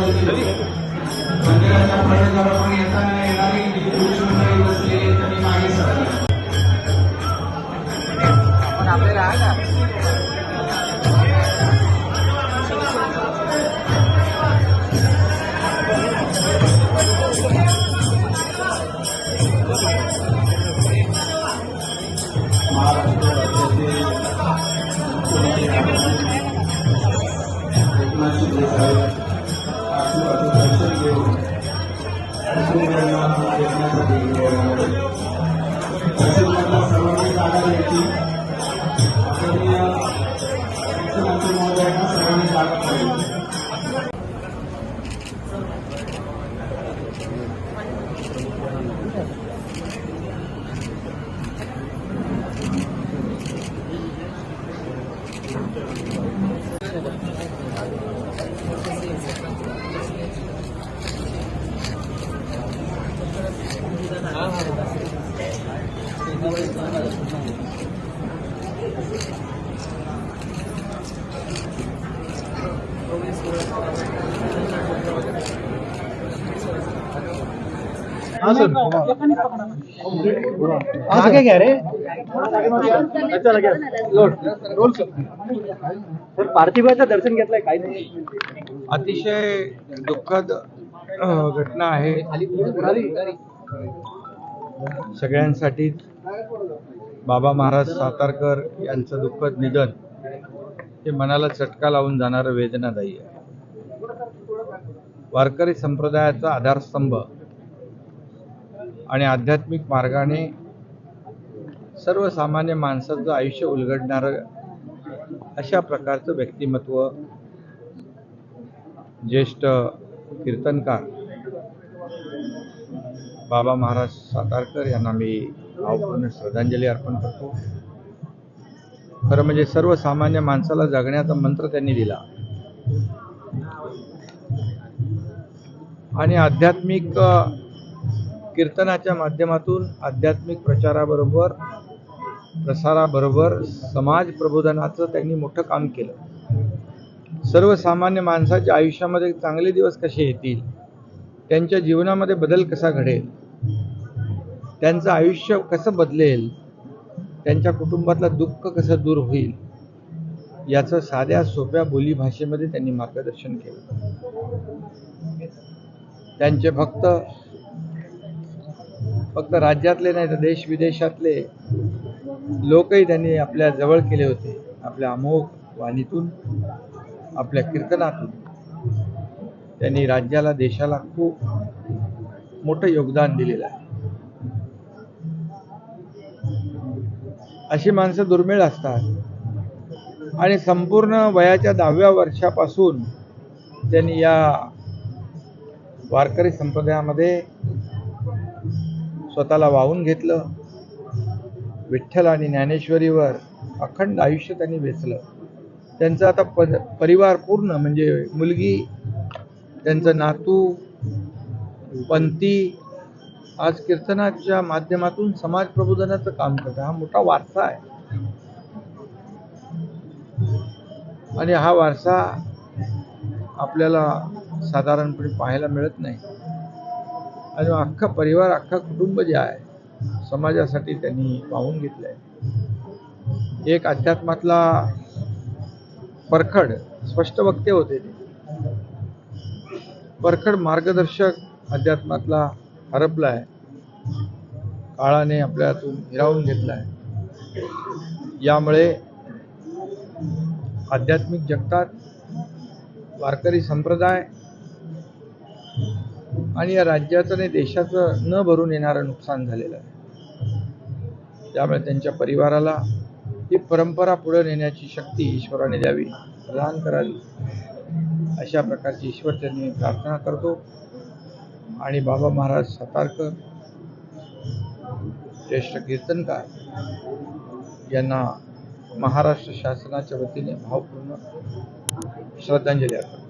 digo. सर्वांनी जागा द्यायची आदरणीय मुख्यमंत्री महोदयांना सर्वांनी जागा द्यायची आगे घ्या रे. सर पार्थिवाचं दर्शन घेतलंय काय नाही. अतिशय दुःखद घटना आहे. सगळ्यांसाठी बाबा महाराज सातारकर यांचं दुःखद निधन हे मनाला चटका लावून जाणारं वेदनादायी आहे. वारकरी संप्रदायाचा आधारस्तंभ आणि आध्यात्मिक मार्गाने सर्वसामान्य माणसाचं आयुष्य उलगडणारं अशा प्रकारचं व्यक्तिमत्व ज्येष्ठ कीर्तनकार बाबा महाराज सातारकर यांना मी भावपूर्ण श्रद्धांजली अर्पण करतो. खरं म्हणजे सर्वसामान्य माणसाला जगण्याचा मंत्र त्यांनी दिला. आणि आध्यात्मिक कीर्तनाच्या माध्यमातून आध्यात्मिक प्रचाराबरोबर प्रसाराबरोबर समाज प्रबोधनाचं त्यांनी मोठं काम केलं. सर्वसामान्य माणसाच्या आयुष्यामध्ये चांगले दिवस कसे येतील? त्यांच्या जीवनामध्ये बदल कसा घडेल? त्यांचं आयुष्य कसं बदलेल? त्यांच्या कुटुंबातलं दुःख कसं दूर होईल? याचं साध्या सोप्या बोलीभाषेमध्ये त्यांनी मार्गदर्शन केलं. त्यांचे भक्त फक्त राज्यातले नाही तर देश विदेशातले लोकही त्यांनी आपल्या जवळ केले होते. आपल्या अमोघ वाणीतून आपल्या कीर्तनातून. त्यांनी राज्याला देशाला खूप मोठं योगदान दिलेलं आहे. अशी माणसं दुर्मिळ असतात. आणि संपूर्ण वयाच्या दहाव्या वर्षापासून त्यांनी या वारकरी संप्रदायामध्ये स्वतःला वाहून घेतलं. विठ्ठल आणि ज्ञानेश्वरीवर अखंड आयुष्य त्यांनी वेचलं. त्यांचं आता प परिवार पूर्ण म्हणजे मुलगी त्यांचं नातू पंथी आज कीर्तनाच्या माध्यमातून समाज प्रबोधनाचं काम करतात. हा मोठा वारसा आहे. आणि हा वारसा आपल्याला साधारणपणे पाहायला मिळत नाही. आणि अख्खा परिवार अख्खा कुटुंब जे आहे समाजासाठी त्यांनी पाहून घेतलं आहे एक अध्यात्मातला परखड स्पष्ट वक्ते होते ते. परखड मार्गदर्शक अध्यात्मातला हरपला आहे काळाने आपल्यातून हिरावून घेतला आहे यामुळे आध्यात्मिक जगतात वारकरी संप्रदाय आणि या राज्याचं आणि देशाचं न भरून येणारं नुकसान झालेलं आहे. त्यामुळे त्यांच्या परिवाराला ही परंपरा पुढे नेण्याची शक्ती ईश्वराने द्यावी प्रदान करावी अशा प्रकारची ईश्वर त्यांनी प्रार्थना करतो. आणि बाबा महाराज सातारकर ज्येष्ठ कीर्तनकार यांना महाराष्ट्र शासनाच्या वतीने भावपूर्ण श्रद्धांजली अर्पण